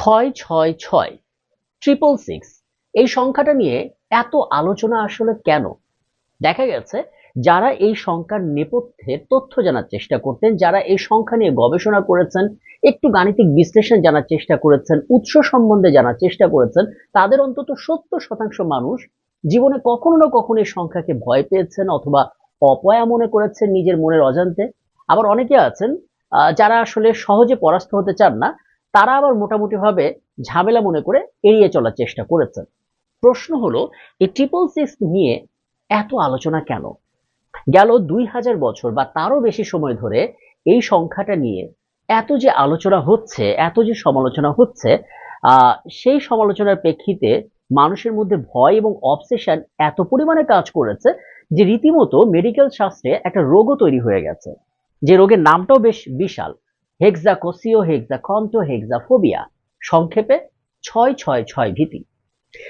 ছয় ছয় ছয় ট্রিপল সিক্স এই সংখ্যাটা নিয়ে এত আলোচনা আসলে কেন? দেখা গেছে যারা এই সংখ্যার নেপথ্যে তথ্য জানার চেষ্টা করতেন, যারা এই সংখ্যা নিয়ে গবেষণা করেছেন, একটু গাণিতিক বিশ্লেষণ জানার চেষ্টা করেছেন, উৎস সম্বন্ধে জানার চেষ্টা করেছেন, তাদের অন্তত সত্তর শতাংশ মানুষ জীবনে কখনো না কখনো এই সংখ্যাকে ভয় পেয়েছেন অথবা অপয়া মনে করেছেন নিজের মনের অজান্তে। আবার অনেকে আছেন যারা আসলে সহজে পরাস্ত হতে চান না তারা আবার মোটামুটি ভাবে ঝামেলা মনে করে এড়িয়ে চলার চেষ্টা করেছেন। প্রশ্ন হলো, এই ট্রিপল সিক্স নিয়ে এত আলোচনা কেন? গেল দুই হাজার বছর বা তারও বেশি সময় ধরে এই সংখ্যাটা নিয়ে এত যে আলোচনা হচ্ছে, এত যে সমালোচনা হচ্ছে সেই সমালোচনার প্রেক্ষিতে মানুষের মধ্যে ভয় এবং অবসেশন এত পরিমাণে কাজ করেছে যে রীতিমতো মেডিকেল শাস্ত্রে একটা রোগও তৈরি হয়ে গেছে। যে রোগের নামটাও বেশ বিশাল। হেক্সাকোসিও হেক্সাকন্টো হেক্সাফোবিয়া। সংক্ষেপে ছয় ছয় ছয় ভীতি।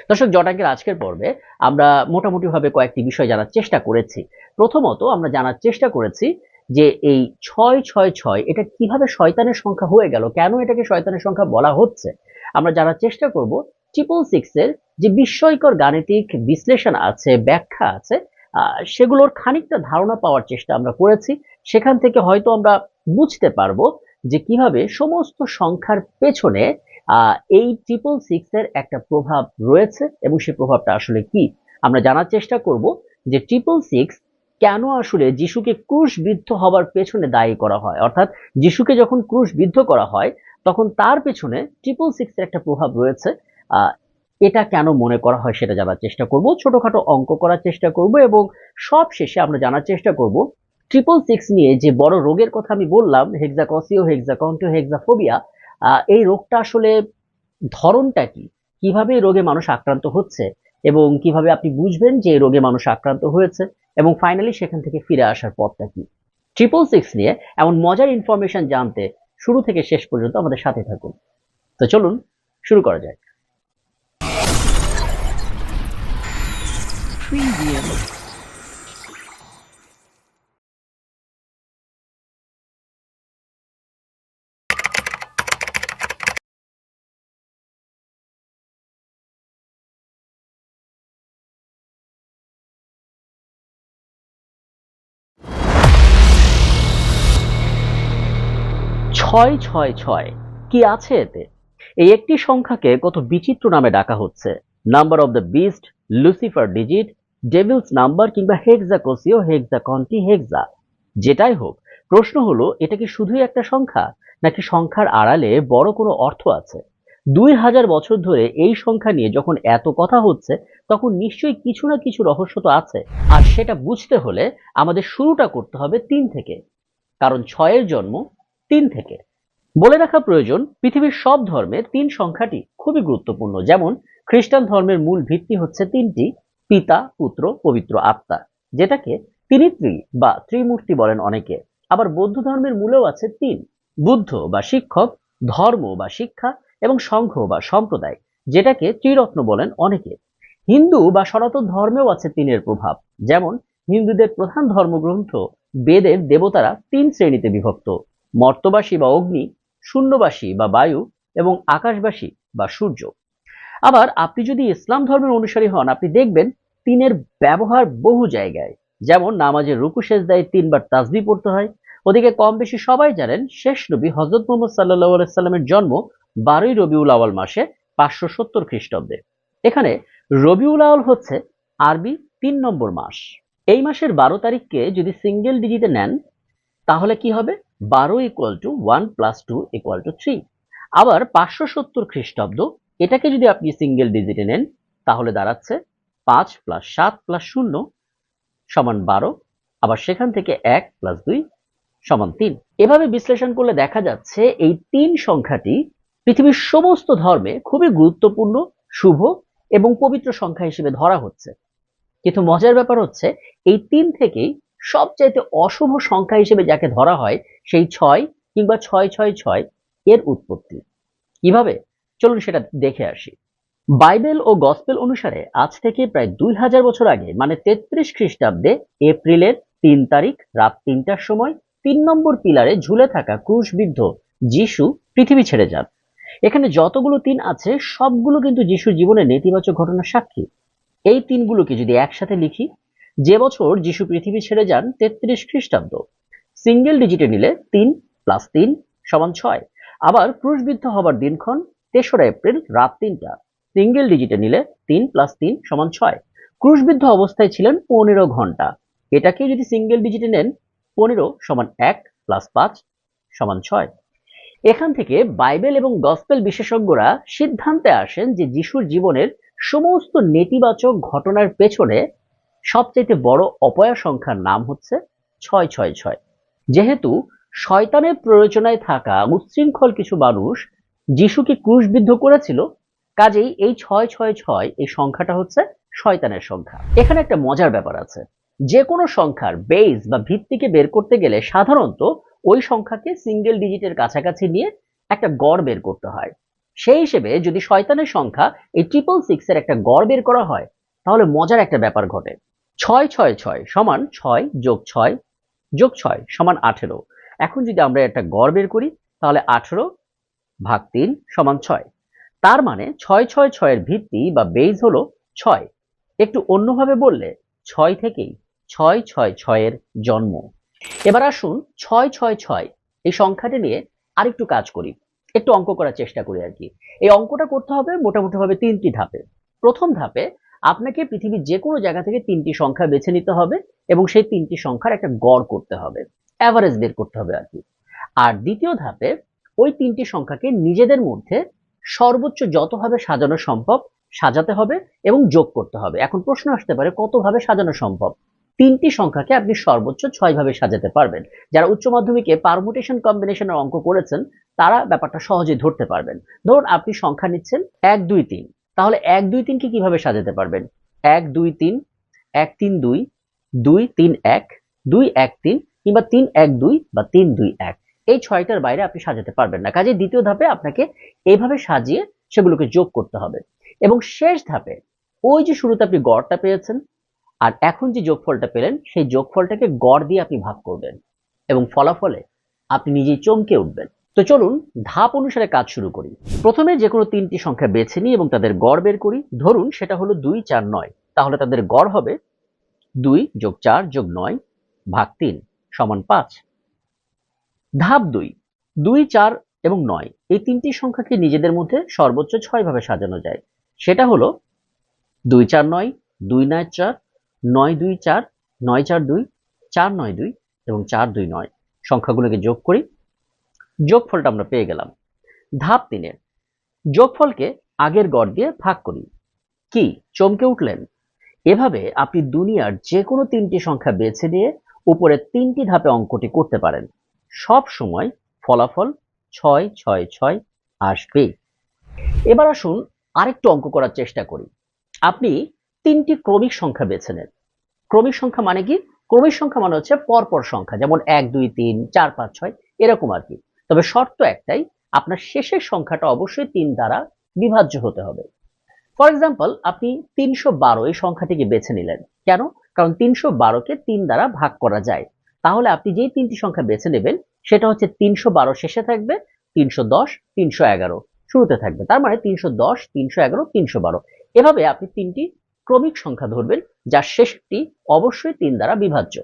দর্শক জটাঙ্কের আজকের পর্বে আমরা মোটামুটিভাবে কয়েকটি বিষয় জানার চেষ্টা করেছি। প্রথমত আমরা জানার চেষ্টা করেছি যে এই ছয় ছয় ছয় এটা কীভাবে শয়তানের সংখ্যা হয়ে গেল, কেন এটাকে শয়তানের সংখ্যা বলা হচ্ছে? আমরা জানার চেষ্টা করব ট্রিপল সিক্স এর যে বিস্ময়কর গাণিতিক বিশ্লেষণ আছে, ব্যাখ্যা আছে সেগুলোর খানিকটা ধারণা পাওয়ার চেষ্টা আমরা করেছি। সেখান থেকে হয়তো আমরা বুঝতে পারব যে কীভাবে সমস্ত সংখ্যার পেছনে এই ট্রিপল সিক্সের একটা প্রভাব রয়েছে এবং সেই প্রভাবটা আসলে কি? আমরা জানার চেষ্টা করব যে ট্রিপল সিক্স কেন আসলে যিশুকে ক্রুশবিদ্ধ হবার পেছনে দায়ী করা হয়? অর্থাৎ যিশুকে যখন ক্রুশবিদ্ধ করা হয়, তখন তার পেছনে ট্রিপল সিক্সের একটা প্রভাব রয়েছে। এটা কেন মনে করা হয় সেটা জানার চেষ্টা করব, ছোটখাটো অঙ্ক করার চেষ্টা করব এবং সব শেষে আমরা জানার চেষ্টা করব ট্রিপল সিক্স নিয়ে যে বড় রোগের কথা আমি বললাম হেক্সাকসিও হেক্সাকন্টো হেক্সাফোবিয়া এই রোগটা আসলে ধরনটা কি? কীভাবে রোগে মানুষ আক্রান্ত হচ্ছে? এবং কীভাবে আপনি বুঝবেন যে রোগে মানুষ আক্রান্ত হয়েছে? এবং ফাইনালি সেখান থেকে ফিরে আসার পথটা কি? ট্রিপল সিক্স নিয়ে এমন মজার ইনফরমেশন জানতে শুরু থেকে শেষ পর্যন্ত আমাদের সাথে থাকুন। তো চলুন, শুরু করা যাক। ছয় ছয় ছয়। কি আছে এতে? এই একটি সংখ্যাকে কত বিচিত্র নামে ডাকা হচ্ছে? Number of the beast Lucifer digit devil's number কিংবা হেক্সা কোসিও হেক্সা কন্টি হেক্সা যেটাই হোক, প্রশ্ন হলো, এটা কি শুধুই একটা সংখ্যা? নাকি সংখ্যার আড়ালে বড় কোনো অর্থ আছে? দুই হাজার বছর ধরে এই সংখ্যা নিয়ে যখন এত কথা হচ্ছে, তখন নিশ্চয়ই কিছু না কিছু রহস্য তো আছে। আর সেটা বুঝতে হলে আমাদের শুরুটা করতে হবে তিন থেকে। কারণ ছয়ের জন্ম তিন থেকে। বলে রাখা প্রয়োজন, পৃথিবীর সব ধর্মের তিন সংখ্যাটি খুবই গুরুত্বপূর্ণ। যেমন, খ্রিস্টান ধর্মের মূল ভিত্তি হচ্ছে তিনটি, পিতা, পুত্র, পবিত্র আত্মা, যেটাকে তিনিত্রি বা ত্রিমূর্তি বলেন অনেকে। আবার বৌদ্ধ ধর্মের মূলেও আছে তিন, বুদ্ধ বা শিক্ষক, ধর্ম বা শিক্ষা এবং সংঘ বা সম্প্রদায়, যেটাকে ত্রিরত্ন বলেন অনেকে। হিন্দু বা সনাতন ধর্মেও আছে তিনের প্রভাব। যেমন, হিন্দুদের প্রধান ধর্মগ্রন্থ বেদের দেবতারা তিন শ্রেণীতে বিভক্ত। মর্তবাসী বা অগ্নি, শূন্যবাসী বা বায়ু এবং আকাশবাসী বা সূর্য। আবার আপনি যদি ইসলাম ধর্মের অনুসারী হন, আপনি দেখবেন তিনের ব্যবহার বহু জায়গায়। যেমন নামাজের রুকু শেষ সেজদায় তিনবার তাসবি পড়তে হয়। ওদিকে কম বেশি সবাই জানেন, শেষ নবী হজরত মোহাম্মদ সাল্লাহ সাল্লামের জন্ম বারোই রবিউল আওয়াল মাসে পাঁচশো সত্তর খ্রিস্টাব্দে। এখানে রবিউল আওয়াল হচ্ছে আরবি তিন নম্বর মাস। এই মাসের বারো তারিখকে যদি সিঙ্গেল ডিজিটে নেন, তাহলে কি হবে? বারো equal to one plus two equal to three আবার পাঁচশো সত্তর খ্রিস্টাব্দ, এটাকে যদি আপনি সিঙ্গেল ডিজিটে নেন, তাহলে দাঁড়াচ্ছে পাঁচ প্লাস সাত প্লাস শূন্য সমান বারো, আবার সেখান থেকে এক প্লাস দুই সমান তিন। এভাবে বিশ্লেষণ করলে দেখা যাচ্ছে এই তিন সংখ্যাটি পৃথিবীর সমস্ত ধর্মে খুবই গুরুত্বপূর্ণ, শুভ এবং পবিত্র সংখ্যা হিসেবে ধরা হচ্ছে। কিন্তু মজার ব্যাপার হচ্ছে, এই তিন থেকেই সবচাইতে অশুভ সংখ্যা হিসেবে যাকে ধরা হয়, সেই ছয় কিংবা ছয় ছয় ছয় এর উৎপত্তি। কীভাবে? চলুন সেটা দেখে আসি। বাইবেল ও গসপেল অনুসারে আজ থেকে প্রায় দুই হাজার বছর আগে মানে তেত্রিশ খ্রিস্টাব্দে, এপ্রিলের তিন তারিখ, রাত তিনটার সময়, তিন নম্বর পিলারে ঝুলে থাকা ক্রুশবিদ্ধ যিশু পৃথিবী ছেড়ে যান। এখানে যতগুলো তিন আছে, সবগুলো কিন্তু যিশুর জীবনে নেতিবাচক ঘটনার সাক্ষী। এই তিনগুলোকে যদি একসাথে লিখি যে বছর যিশু পৃথিবী ছেড়ে যান তেত্রিশ খ্রিস্টাব্দ। সিঙ্গেল ডিজিটে নিলে তিন প্লাস তিন সমান ছয়। আবার ক্রুশবিদ্ধ হবার দিনক্ষণ তেসরা এপ্রিল রাত তিনটা। সিঙ্গেল ডিজিটে নিলে তিন প্লাস তিন সমান ছয়। ক্রুশবিদ্ধ অবস্থায় ছিলেন পনেরো ঘণ্টা। এটাকে যদি সিঙ্গেল ডিজিটে নেন, পনেরো সমান এক প্লাস পাঁচ সমান ছয়। এখান থেকে বাইবেল এবং গসপেল বিশেষজ্ঞরা সিদ্ধান্তে আসেন যে যিশুর জীবনের সমস্ত নেতিবাচক ঘটনার পেছনে সবচেয়ে বড় অপয়া সংখ্যার নাম হচ্ছে ছয় ছয় ছয়। যেহেতু শয়তানের প্রয়োজনায় থাকা উচ্ছৃঙ্খল কিছু মানুষ যিশুকে ক্রুশবিদ্ধ করেছিল, কাজেই এই ছয় ছয় ছয় এই সংখ্যাটা হচ্ছে শয়তানের সংখ্যা। এখানে একটা মজার ব্যাপার আছে। যে কোনো সংখ্যার বেস বা ভিত্তিকে বের করতে গেলে সাধারণত ওই সংখ্যাকে সিঙ্গেল ডিজিটের কাছাকাছি নিয়ে একটা গড় বের করতে হয়। সেই হিসেবে যদি শয়তানের সংখ্যা এই ট্রিপল সিক্সের একটা গড় বের করা হয়, তাহলে মজার একটা ব্যাপার ঘটে। ছয় ছয় ছয় সমান ছয় যোগ ছয় যোগ ছয় সমান আঠেরো। এখন যদি আমরা একটা গড় বের করি, তাহলে আঠেরো ভাগ তিন সমান ছয়। তার মানে ছয় ছয় ছয়ের ভিত্তি বা বেজ হলো ছয়। একটু অন্যভাবে বললে, ছয় থেকেই ছয় ছয় ছয়ের জন্ম। এবার আসুন ছয় ছয় ছয়, এই সংখ্যাটি নিয়ে আরেকটু কাজ করি। একটু অঙ্ক করার চেষ্টা করি আর কি। এই অঙ্কটা করতে হবে মোটামুটি ভাবে তিনটি ধাপে। প্রথম ধাপে আপনাকে পৃথিবীর যে কোনো জায়গা থেকে তিনটি সংখ্যা বেছে নিতে হবে এবং সেই তিনটি সংখ্যার একটা গড় করতে হবে। অ্যাভারেজ বের করতে হবে আর কি। আর দ্বিতীয় ধাপে ওই তিনটি সংখ্যাকে নিজেদের মধ্যে সর্বোচ্চ যতভাবে সাজানো সম্ভব সাজাতে হবে এবং যোগ করতে হবে। এখন প্রশ্ন আসতে পারে, কতভাবে সাজানো সম্ভব? তিনটি সংখ্যাকে আপনি সর্বোচ্চ ছয় ভাবে সাজাতে পারবেন। যারা উচ্চ মাধ্যমিকে পারমুটেশন কম্বিনেশনের অঙ্ক করেছেন, তারা ব্যাপারটা সহজে ধরতে পারবেন। ধরুন আপনি সংখ্যা নিচ্ছেন এক, দুই, তিন। তাহলে এক, দুই, তিনকে কীভাবে সাজাতে পারবেন? এক, দুই, তিন, এক, তিন, দুই দুই, তিন, এক, দুই, এক, তিন, কিংবা তিন, এক, দুই বা তিন, দুই, এক। এই ছয়টার বাইরে আপনি সাজাতে পারবেন না। কাজে দ্বিতীয় ধাপে আপনাকে এইভাবে সাজিয়ে সেগুলোকে যোগ করতে হবে। এবং শেষ ধাপে ওই যে শুরুতে আপনি গড়টা পেয়েছেন আর এখন যে যোগফলটা পেলেন, সেই যোগফলটাকে গড় দিয়ে আপনি ভাগ করবেন এবং ফলাফলে আপনি নিজেই চমকে উঠবেন। তো চলুন ধাপ অনুসারে কাজ শুরু করি। প্রথমে যে কোনো তিনটি সংখ্যা বেছে নিই এবং তাদের গড় বের করি। ধরুন সেটা হলো দুই চার নয়। তাহলে তাদের গড় হবে দুই যোগ চার যোগ নয় ভাগ তিন সমান পাঁচ। ধাপ দুই দুই চার এবং নয়। এই তিনটি সংখ্যাকে নিজেদের মধ্যে সর্বোচ্চ ছয় ভাবে সাজানো যায়। সেটা হলো দুই চার নয়, দুই নয় চার, নয় দুই চার, নয় চার দুই, চার নয় দুই এবং চার দুই নয়। সংখ্যাগুলোকে যোগ করি। যোগফলটা আমরা পেয়ে গেলাম। ধাপ তিনে, যোগফলকে আগের গড় দিয়ে ভাগ করি। কি? চমকে উঠলেন। এভাবে আপনি দুনিয়ার যে কোনো তিনটি সংখ্যা বেছে নিয়ে উপরে তিনটি ধাপে অঙ্কটি করতে পারেন। সব সময় ফলাফল ছয় ছয় ছয় আসবে। এবার আসুন আরেকটু অঙ্ক করার চেষ্টা করি। আপনি তিনটি ক্রমিক সংখ্যা বেছে নেন। ক্রমিক সংখ্যা মানে কি? ক্রমিক সংখ্যা মানে হচ্ছে পরপর সংখ্যা, যেমন এক, দুই, তিন, চার, পাঁচ, ছয়, এরকম আর কি। তবে শর্ত একটাই, আপনার শেষের সংখ্যাটা অবশ্যই তিন দ্বারা বিভাজ্য হতে হবে। ফর এক্সাম্পল আপনি তিনশো বারো এই সংখ্যাটিকে বেছে নিলেন। কেন? কারণ তিনশো বারোকে তিন দ্বারা ভাগ করা যায়। তাহলে আপনি যেই তিনটি সংখ্যা বেছে নেবেন, সেটা হচ্ছে তিনশো বারো শেষে থাকবে, তিনশো দশ, তিনশো এগারো শুরুতে থাকবে। তার মানে তিনশো দশ, তিনশো এগারো, তিনশো বারো। এভাবে আপনি তিনটি ক্রমিক সংখ্যা ধরবেন, যার শেষটি অবশ্যই তিন দ্বারা বিভাজ্য।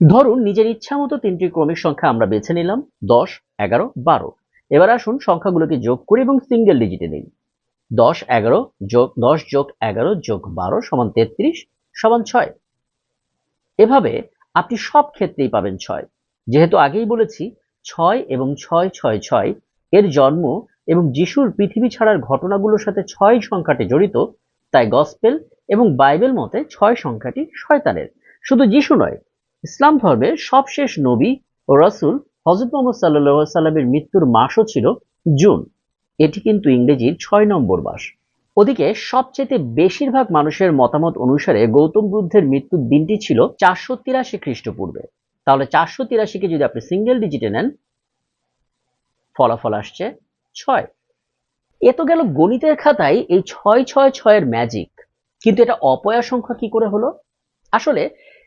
ধরুন, নিজের ইচ্ছা মতো তিনটি ক্রমিক সংখ্যা আমরা বেছে নিলাম, দশ, এগারো, বারো। এবার আসুন সংখ্যাগুলোকে যোগ করি এবং সিঙ্গেল ডিজিটে নিই দশ, এগারো, যোগ, দশ যোগ এগারো যোগ বারো সমান তেত্রিশ সমান ছয়। এভাবে আপনি সব ক্ষেত্রেই পাবেন ছয়। যেহেতু আগেই বলেছি, ছয় এবং ছয় ছয় ছয় এর জন্ম এবং যিশুর পৃথিবী ছাড়ার ঘটনাগুলোর সাথে ছয় সংখ্যাটি জড়িত, তাই গসপেল এবং বাইবেল মতে ছয় সংখ্যাটি শয়তানের। শুধু যিশু নয় ইসলাম ধর্মের সবশেষ নবী ও রসুল হজরত মোহাম্মদ সাল্লাহ সাল্লামের মৃত্যুর মাসও ছিল জুন। এটি কিন্তু ইংরেজির ছয় নম্বর মাস। ওদিকে সবচেয়ে বেশিরভাগ মানুষের মতামত অনুসারে গৌতম বুদ্ধের মৃত্যুর দিনটি ছিল চারশো তিরাশি খ্রিস্টপূর্বে। তাহলে চারশো তিরাশিকে যদি আপনি সিঙ্গেল ডিজিটে নেন, ফলাফল আসছে ছয়। এ তো গেল গণিতের খাতায় এই ছয় ছয় ছয়ের ম্যাজিক। কিন্তু এটা অপয়া সংখ্যা কি করে হলো? আসলে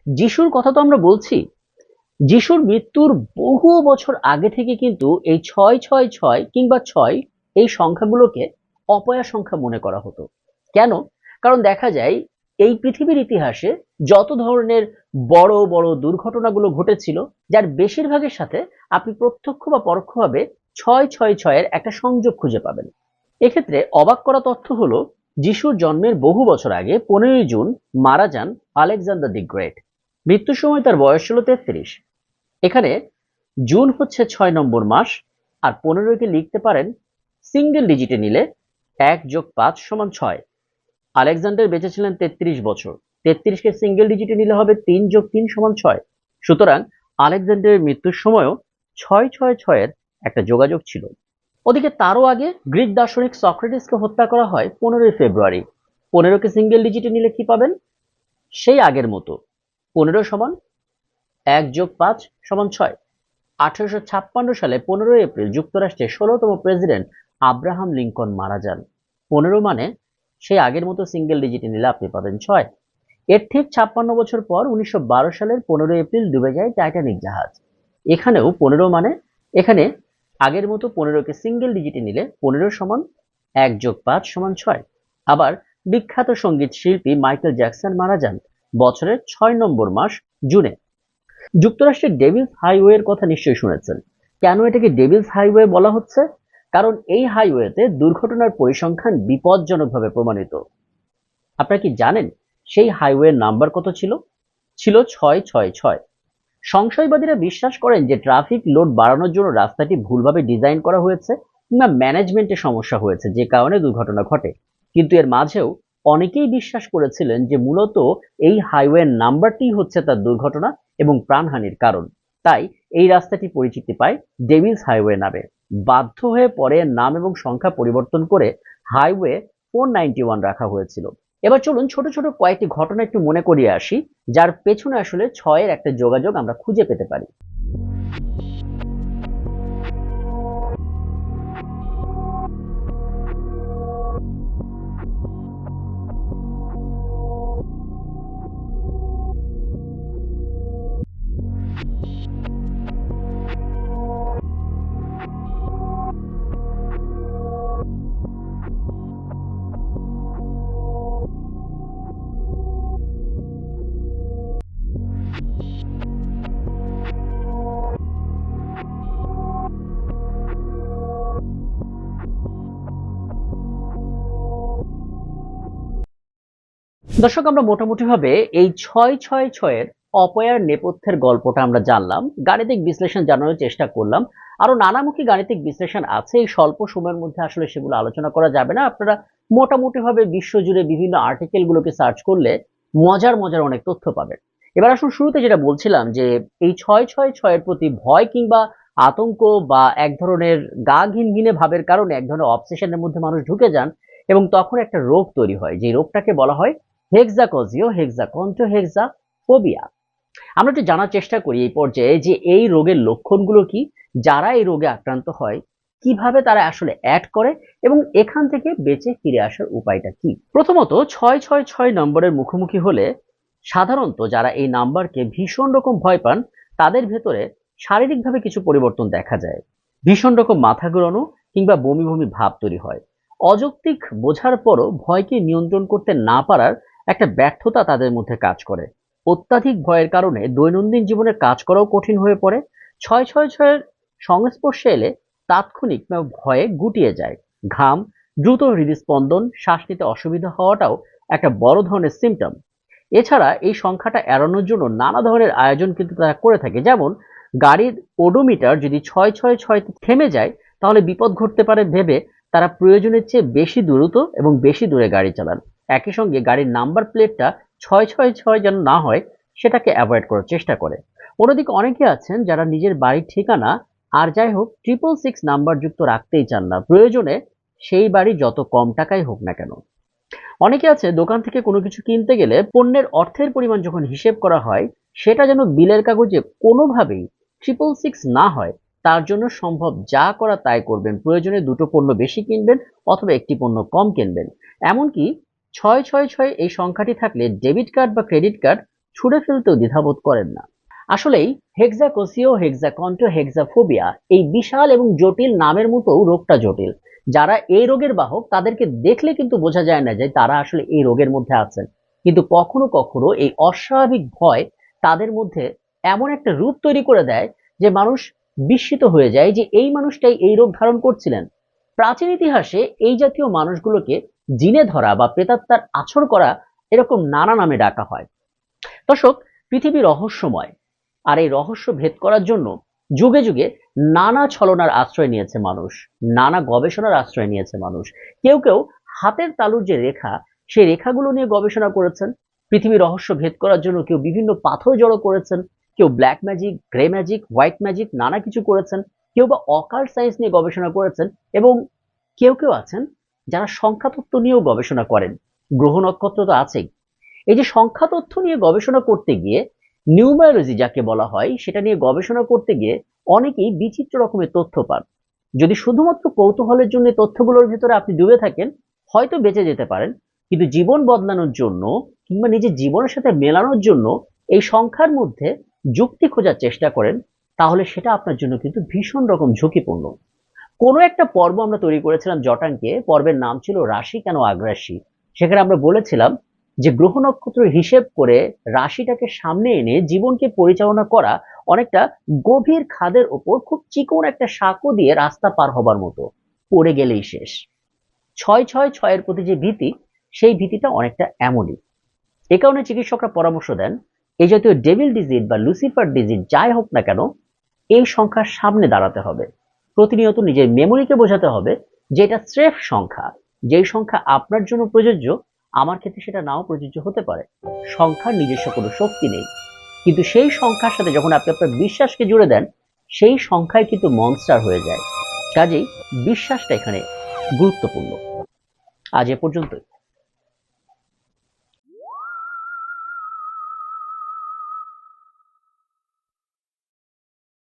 যিশুর কথা তো আমরা বলছি। যিশুর মৃত্যুর বহু বছর আগে থেকে কিন্তু এই ছয় ছয় ছয় কিংবা ছয় এই সংখ্যাগুলোকে অপয়া সংখ্যা মনে করা হতো। কেন? কারণ দেখা যায়, এই পৃথিবীর ইতিহাসে যত ধরনের বড় বড় দুর্ঘটনাগুলো ঘটেছিল, যার বেশিরভাগের সাথে আপনি প্রত্যক্ষ বা পরোক্ষভাবে ছয় ছয়, ছয়ের একটা সংযোগ খুঁজে পাবেন। এক্ষেত্রে অবাক করা তথ্য হলো, যিশুর জন্মের বহু বছর আগে পনেরোই জুন মারা যান আলেকজান্ডার দি গ্রেট। মৃত্যুর সময় তার বয়স ছিল তেত্রিশ। এখানে জুন হচ্ছে ছয় নম্বর মাস, আর পনেরোকে লিখতে পারেন সিঙ্গেল ডিজিটে নিলে এক যোগ পাঁচ সমান ছয়। আলেকজান্ডার বেঁচে ছিলেন তেত্রিশ বছর। তেত্রিশকে সিঙ্গেল ডিজিটে নিলে হবে তিন যোগ তিন সমান ছয়। সুতরাং আলেকজান্ডারের মৃত্যুর সময়ও ছয় ছয় ছয়ের একটা যোগাযোগ ছিল। ওদিকে তারও আগে গ্রিক দার্শনিক সক্রেটিসকে হত্যা করা হয় পনেরোই ফেব্রুয়ারি। পনেরোকে সিঙ্গেল ডিজিটে নিলে কি পাবেন? সেই আগের মতো। পনেরো সমান এক যোগ পাঁচ সমান ছয়। আঠারোশো ছাপ্পান্ন সালে পনেরোই এপ্রিল যুক্তরাষ্ট্রের ষোলোতম প্রেসিডেন্ট আব্রাহাম লিঙ্কন মারা যান। পনেরো মানে সেই আগের মতো সিঙ্গেল ডিজিটে নিলে আপনি পাবেন ছয়। এর ঠিক ছাপ্পান্ন বছর পর উনিশশো বারো সালের পনেরোই এপ্রিল ডুবে যায় টাইটানিক জাহাজ। এখানেও পনেরো মানে এখানে আগের মতো পনেরোকে সিঙ্গেল ডিজিটে নিলে পনেরো সমান এক যোগ পাঁচ সমান ছয়। আবার বিখ্যাত সংগীত শিল্পী মাইকেল জ্যাকসন মারা যান। বছরের ছয় নম্বর মাস জুনে। যুক্তরাষ্ট্রের ডেভিলস হাইওয়ের কথা নিশ্চয়ই শুনেছেন। কেন এটাকে ডেভিলস হাইওয়ে বলা হচ্ছে? কারণ এই হাইওয়েতে দুর্ঘটনার পরিসংখ্যান বিপজ্জনকভাবে প্রমাণিত। আপনারা কি জানেন সেই হাইওয়ের নাম্বার কত ছিল? ছিল ছয় ছয় ছয়। সংশয়বাদীরা বিশ্বাস করেন যে ট্রাফিক লোড বাড়ানোর জন্য রাস্তাটি ভুলভাবে ডিজাইন করা হয়েছে কিংবা ম্যানেজমেন্টে সমস্যা হয়েছে যে কারণে দুর্ঘটনা ঘটে। কিন্তু এর মাঝেও অনেকেই বিশ্বাস করেছিলেন যে মূলত এই হাইওয়ের নাম্বারটি হচ্ছে তার দুর্ঘটনা এবং প্রাণহানির কারণ। তাই এই রাস্তাটি পরিচিতি পায় ডেভিলস হাইওয়ে নামে। বাধ্য হয়ে পরে নাম এবং সংখ্যা পরিবর্তন করে হাইওয়ে ফোর রাখা হয়েছিল। এবার চলুন ছোট ছোট কয়েকটি ঘটনা একটু মনে করিয়ে আসি, যার পেছনে আসলে ছয়ের একটা যোগাযোগ আমরা খুঁজে পেতে পারি। দর্শক, আমরা মোটামুটিভাবে এই ছয় ছয় ছয়ের অপয়ার নেপথ্যের গল্পটা আমরা জানলাম। গাণিতিক বিশ্লেষণ জানানোর চেষ্টা করলাম। আরও নানামুখী গাণিতিক বিশ্লেষণ আছে। এই স্বল্প সময়ের মধ্যে আসলে সেগুলো আলোচনা করা যাবে না। আপনারা মোটামুটিভাবে বিশ্বজুড়ে বিভিন্ন আর্টিকেলগুলোকে সার্চ করলে মজার মজার অনেক তথ্য পাবেন। এবার আসুন শুরুতে যেটা বলছিলাম যে, এই ছয় ছয় ছয়ের প্রতি ভয় কিংবা আতঙ্ক বা এক ধরনের গা ঘিন ঘিনে ভাবের কারণে এক ধরনের অবসেশনের মধ্যে মানুষ ঢুকে যান এবং তখন একটা রোগ তৈরি হয়। যে রোগটাকে বলা হয় হেক্সাকজিও হেক্সাকন্টো হেক্সা ফোবিয়া আমরা একটু জানার চেষ্টা করি এই পর্যায়ে যে এই রোগের লক্ষণগুলো কি, যারা এই রোগে আক্রান্ত হয়, কীভাবে তারা আসলে অ্যাড করে এবং এখান থেকে বেঁচে ফিরে আসার উপায়টা কি? প্রথমত, ছয় ছয় ছয় নম্বরের মুখোমুখি হলে সাধারণত যারা এই নাম্বারকে ভীষণ রকম ভয় পান, তাদের ভেতরে শারীরিকভাবে কিছু পরিবর্তন দেখা যায়। ভীষণ রকম মাথা ঘোরানো কিংবা বমি বমি ভাব তৈরি হয়। অযৌক্তিক বোঝার পরও ভয়কে নিয়ন্ত্রণ করতে না পারার একটা ব্যর্থতা তাদের মধ্যে কাজ করে। অত্যাধিক ভয়ের কারণে দৈনন্দিন জীবনে কাজ করাও কঠিন হয়ে পড়ে। ছয় ছয় ছয়ের সংস্পর্শে এলে তাৎক্ষণিক ভয়ে গুটিয়ে যায়। ঘাম, দ্রুত হৃদস্পন্দন শ্বাস নিতে অসুবিধা হওয়াটাও একটা বড় ধরনের সিমটম এছাড়া এই সংখ্যাটা এড়ানোর জন্য নানা ধরনের আয়োজন কিন্তু তারা করে থাকে। যেমন, গাড়ির ওডোমিটার যদি ছয় ছয় ছয় থেমে যায়, তাহলে বিপদ ঘটতে পারে ভেবে তারা প্রয়োজনের চেয়ে বেশি দ্রুত এবং বেশি দূরে গাড়ি চালান। একই সঙ্গে গাড়ির নাম্বার প্লেটটা ছয় ছয় ছয় যেন না হয়, সেটাকে অ্যাভয়েড করার চেষ্টা করে। অন্যদিকে অনেকে আছেন যারা নিজের বাড়ির ঠিকানা আর যাই হোক ট্রিপল সিক্স নাম্বার যুক্ত রাখতেই চান না। প্রয়োজনে সেই বাড়ি যত কম টাকাই হোক না কেন। অনেকে আছে দোকান থেকে কোনো কিছু কিনতে গেলে পণ্যের অর্থের পরিমাণ যখন হিসেব করা হয়, সেটা যেন বিলের কাগজে কোনোভাবেই ট্রিপল সিক্স না হয়, তার জন্য সম্ভব যা করা তাই করবেন। প্রয়োজনে দুটো পণ্য বেশি কিনবেন অথবা একটি পণ্য কম কিনবেন। এমনকি ছয় ছয় ছয় এই সংখ্যাটি থাকলে ডেবিট কার্ড বা ক্রেডিট কার্ড ছুঁড়ে ফেলতেও দ্বিধাবোধ করেন না। আসলেই হেক্সাকোসিও হেক্সাকন্টো হেক্সাফোবিয়া এই বিশাল এবং জটিল নামের মতো রোগটা জটিল। যারা এই রোগের বাহক, তাদেরকে দেখলে কিন্তু বোঝা যায় না যে তারা আসলে এই রোগের মধ্যে আছেন। কিন্তু কখনো কখনো এই অস্বাভাবিক ভয় তাদের মধ্যে এমন একটা রূপ তৈরি করে দেয় যে মানুষ বিস্মিত হয়ে যায় যে এই মানুষটাই এই রোগ ধারণ করছিলেন। প্রাচীন ইতিহাসে এই জাতীয় মানুষগুলোকে জিনে ধরা বা প্রেতাত্মার আছর করা এরকম নানা নামে ডাকা হয়। দর্শক, পৃথিবী রহস্যময়। আর এই রহস্য ভেদ করার জন্য যুগে যুগে নানা ছলনার আশ্রয় নিয়েছে মানুষ, নানা গবেষণার আশ্রয় নিয়েছে মানুষ। কেউ কেউ হাতের তালুর যে রেখা, সেই রেখাগুলো নিয়ে গবেষণা করেছেন। পৃথিবীর রহস্য ভেদ করার জন্য কেউ বিভিন্ন পাথর জড়ো করেছেন। কেউ black magic grey magic white magic নানা কিছু করেছেন। কেউ বা অকাল্ট সায়েন্স নিয়ে গবেষণা করেছেন এবং কেউ কেউ আছেন যারা সংখ্যা তত্ত্ব নিয়েও গবেষণা করেন, গ্রহ নক্ষত্র তো আছেই। এই যে সংখ্যা তথ্য নিয়ে গবেষণা করতে গিয়ে নিউমারোলজি যাকে বলা হয়, সেটা নিয়ে গবেষণা করতে গিয়ে অনেকেই বিচিত্র রকমের তথ্য পান। যদি শুধুমাত্র কৌতূহলের জন্য তথ্যগুলোর ভিতরে আপনি ডুবে থাকেন, হয়তো বেঁচে যেতে পারেন। কিন্তু জীবন বদলানোর জন্য কিংবা নিজের জীবনের সাথে মেলানোর জন্য এই সংখ্যার মধ্যে যুক্তি খোঁজার চেষ্টা করেন, তাহলে সেটা আপনার জন্য কিন্তু ভীষণ রকম ঝুঁকিপূর্ণ। কোনো একটা পর্ব আমরা তৈরি করেছিলাম জটাঙ্কে, পর্বের নাম ছিল রাশি কেন আগ্রাসী? সেখানে আমরা বলেছিলাম যে গ্রহ নক্ষত্র হিসেব করে রাশিটাকে সামনে এনে জীবনকে পরিচালনা করা অনেকটা গভীর খাদের ওপর খুব চিকন একটা সাঁকো দিয়ে রাস্তা পার হবার মতো। পড়ে গেলেই শেষ। ছয় ছয় ছয়ের প্রতি যে ভীতি, সেই ভীতিটা অনেকটা এমনই। এ কারণে চিকিৎসকরা পরামর্শ দেন এই জাতীয় ডেভিল ডিজিট বা লুসিফার ডিজিট যাই হোক না কেন, এই সংখ্যার সামনে দাঁড়াতে হবে। প্রতিনিয়ত নিজের মেমোরিকে বোঝাতে হবে যে এটা স্রেফ সংখ্যা। যেই সংখ্যা আপনার জন্য প্রযোজ্য, আমার ক্ষেত্রে সেটা নাও প্রযোজ্য হতে পারে। সংখ্যার নিজস্ব কোনো শক্তি নেই। কিন্তু সেই সংখ্যার সাথে যখন আপনি আপনার বিশ্বাসকে জুড়ে দেন, সেই সংখ্যায় কিন্তু মনস্টার হয়ে যায়। কাজেই বিশ্বাসটা এখানে গুরুত্বপূর্ণ। আজ এ পর্যন্তই।